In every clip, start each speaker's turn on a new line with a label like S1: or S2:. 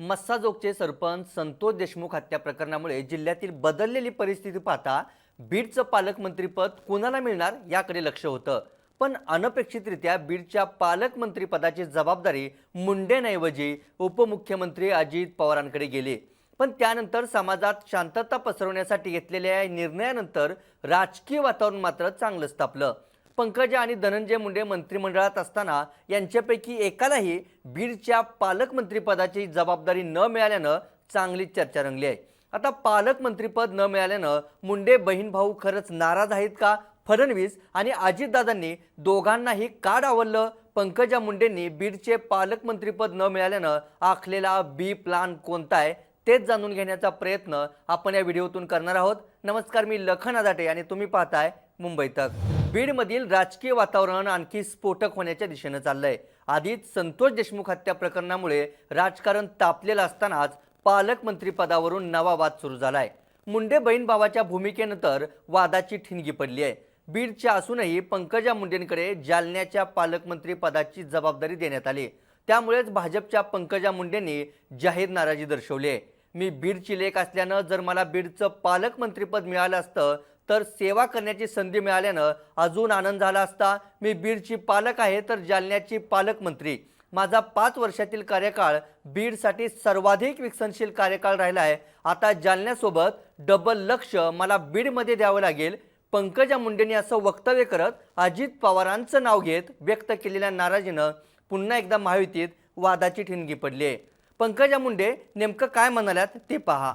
S1: मस्साजोगचे सरपंच संतोष देशमुख हत्या प्रकरणामुळे जिल्ह्यातील बदललेली परिस्थिती पाहता बीडचं पालकमंत्रीपद कोणाला मिळणार याकडे लक्ष होतं. पण अनपेक्षितरित्या बीडच्या पालकमंत्रीपदाची जबाबदारी मुंडेंऐवजी उपमुख्यमंत्री अजित पवारांकडे गेली. पण त्यानंतर समाजात शांतता पसरवण्यासाठी घेतलेल्या या निर्णयानंतर राजकीय वातावरण मात्र चांगलंच तापलं. पंकजा आणि धनंजय मुंडे मंत्रिमंडळात असताना यांच्यापैकी एकालाही बीडच्या पालकमंत्रीपदाची जबाबदारी न मिळाल्यानं चांगलीच चर्चा रंगली आहे. आता पालकमंत्रीपद न मिळाल्यानं मुंडे बहीण भाऊ खरंच नाराज आहेत का? फडणवीस आणि अजितदादांनी दोघांनाही का डावललं? पंकजा मुंडेंनी बीडचे पालकमंत्रीपद न मिळाल्यानं आखलेला बी प्लान कोणता आहे? तेच जाणून घेण्याचा प्रयत्न आपण या व्हिडिओतून करणार आहोत. नमस्कार मी लखन आदाटे आणि तुम्ही पाहताय मुंबई तक. बीडमधील राजकीय वातावरण आणखी स्फोटक होण्याच्या दिशेनं चाललंय. आधीच संतोष देशमुख हत्या प्रकरणामुळे राजकारण तापलेलं असतानाच पालकमंत्रीपदावरून नवा वाद सुरू झालाय. मुंडे बहीण भावाच्या भूमिकेनंतर वादाची ठिणगी पडली आहे. बीडच्या असूनही पंकजा मुंडेंकडे जालन्याच्या पालकमंत्री पदाची जबाबदारी देण्यात आली. त्यामुळेच भाजपच्या पंकजा मुंडेंनी जाहीर नाराजी दर्शवली आहे. मी बीडची लेख असल्यानं जर मला बीडचं पालकमंत्रीपद मिळालं असतं तर सेवा करण्याची संधी मिळाल्यानं अजून आनंद झाला असता. मी बीडची पालक आहे तर जालन्याची पालकमंत्री माझा पाच वर्षातील कार्यकाळ बीडसाठी सर्वाधिक विकसनशील कार्यकाळ राहिला आहे. आता जालन्यासोबत डबल लक्ष मला बीडमध्ये द्यावं लागेल. पंकजा मुंडेंनी असं वक्तव्य करत अजित पवारांचं नाव घेत व्यक्त केलेल्या नाराजीनं पुन्हा एकदा महायुतीत वादाची ठिणगी पडली आहे. पंकजा मुंडे नेमकं काय म्हणाल्यात ते पहा.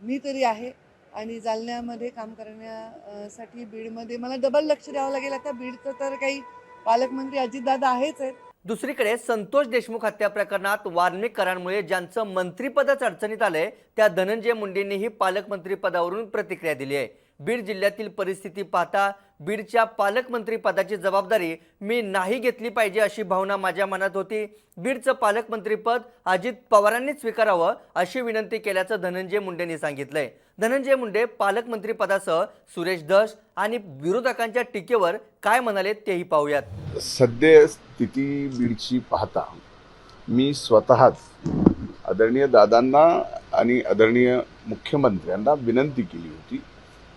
S2: मी तरी आहे. आणि जालन्यामध्ये काम करण्यासाठी बीडमध्ये मला डबल लक्ष द्यावं लागेल. आता बीडचं तर काही पालकमंत्री अजितदादा आहेच आहेत.
S1: दुसरीकडे संतोष देशमुख हत्या प्रकरणात वाल्मिकरांमुळे ज्यांचं मंत्रिपदच अडचणीत आलंय त्या धनंजय मुंडेंनीही पालकमंत्री पदावरून प्रतिक्रिया दिली आहे. बीड जिल्ह्यातील परिस्थिती पाहता बीडच्या पालकमंत्री पदाची जबाबदारी मी नाही घेतली पाहिजे अशी भावना माझ्या मनात होती. बीडचं पालकमंत्रीपद अजित पवारांनी स्वीकारावं अशी विनंती केल्याचं धनंजय मुंडेंनी सांगितलंय. धनंजय मुंडे पालकमंत्रीपदासह सुरेश धस आणि विरोधकांच्या टीकेवर काय म्हणाले तेही पाहूयात.
S3: सध्या स्थिती बीडची पाहता मी स्वतःच आदरणीय दादांना आणि आदरणीय मुख्यमंत्र्यांना विनंती केली होती.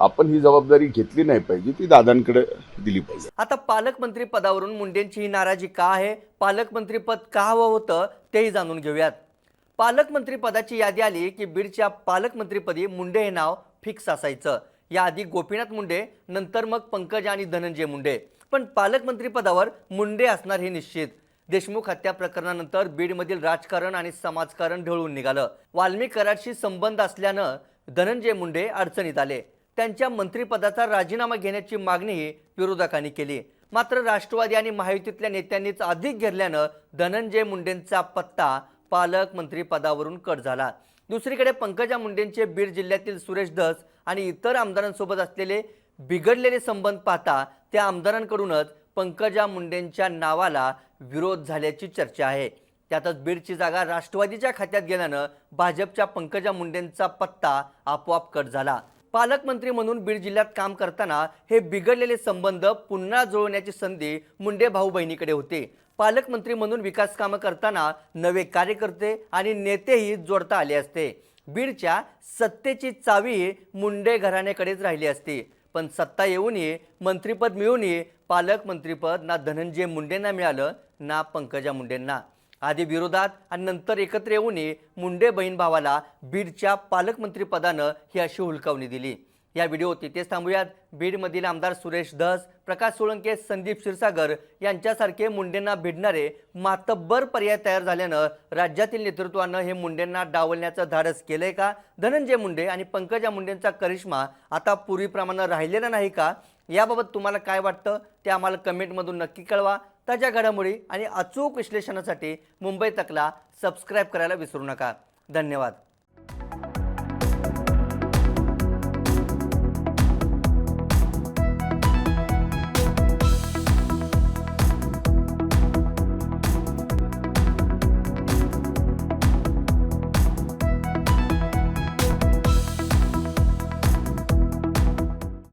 S3: आपण ही जबाबदारी घेतली नाही पाहिजे ती दादांकडे दिली पाहिजे.
S1: आता पालकमंत्री पदावरून मुंडेंची ही नाराजी का आहे? पालकमंत्री पद का हवं होतं तेही जाणून घेऊयात. पालकमंत्री पदाची यादी आली की बीडच्या पालकमंत्रीपदी मुंडे हे नाव फिक्स असायचं. याआधी गोपीनाथ मुंडे नंतर मग पंकज आणि धनंजय मुंडे. पण पालकमंत्री पदावर मुंडे असणार हे निश्चित. देशमुख हत्या प्रकरणानंतर बीडमधील राजकारण आणि समाजकारण ढळून निघालं. वाल्मिक कराडशी संबंध असल्यानं धनंजय मुंडे अडचणीत आले. त्यांच्या मंत्रिपदाचा राजीनामा घेण्याची मागणीही विरोधकांनी केली. मात्र राष्ट्रवादी आणि महायुतीतल्या नेत्यांनीच अधिक घेरल्यानं धनंजय मुंडेंचा पत्ता पालकमंत्री पदावरून कट झाला. दुसरीकडे पंकजा मुंडेंचे बीड जिल्ह्यातील सुरेश धस आणि इतर आमदारांसोबत असलेले बिघडलेले संबंध पाहता त्या आमदारांकडूनच पंकजा मुंडेंच्या नावाला विरोध झाल्याची चर्चा आहे. त्यातच बीडची जागा राष्ट्रवादीच्या खात्यात गेल्यानं भाजपच्या पंकजा मुंडेंचा पत्ता आपोआप कट झाला. पालकमंत्री म्हणून बीड जिल्ह्यात काम करताना हे बिघडलेले संबंध पुन्हा जुळवण्याची संधी मुंडे भाऊ बहिणीकडे होती. पालकमंत्री म्हणून विकास कामं करताना नवे कार्यकर्ते आणि नेतेही जोडता आले असते. बीडच्या सत्तेची चावी मुंडे घराण्याकडेच राहिली असती. पण सत्ता येऊनही मंत्रिपद मिळूनही पालकमंत्रीपद ना धनंजय मुंडेंना मिळालं ना पंकजा मुंडेंना. आधी विरोधात आणि नंतर एकत्र येऊनही मुंडे बहीण भावाला बीडच्या पालकमंत्रीपदानं ही अशी हुलकावणी दिली. या व्हिडिओ तिथेच थांबूयात. बीडमधील आमदार सुरेश धस प्रकाश सोळंके संदीप क्षीरसागर यांच्यासारखे मुंडेंना भिडणारे मातब्बर पर्याय तयार झाल्यानं राज्यातील नेतृत्वानं हे मुंडेंना डावलण्याचं धाडस केलंय का? धनंजय मुंडे आणि पंकजा मुंडेंचा करिश्मा आता पूर्वीप्रमाणे राहिलेला नाही का? याबाबत तुम्हाला काय वाटतं? ते आम्हाला कमेंटमधून नक्की कळवा. ताज्या घडामोडी आणि अचूक विश्लेषणासाठी मुंबई तकला सबस्क्राईब करायला विसरू नका. धन्यवाद.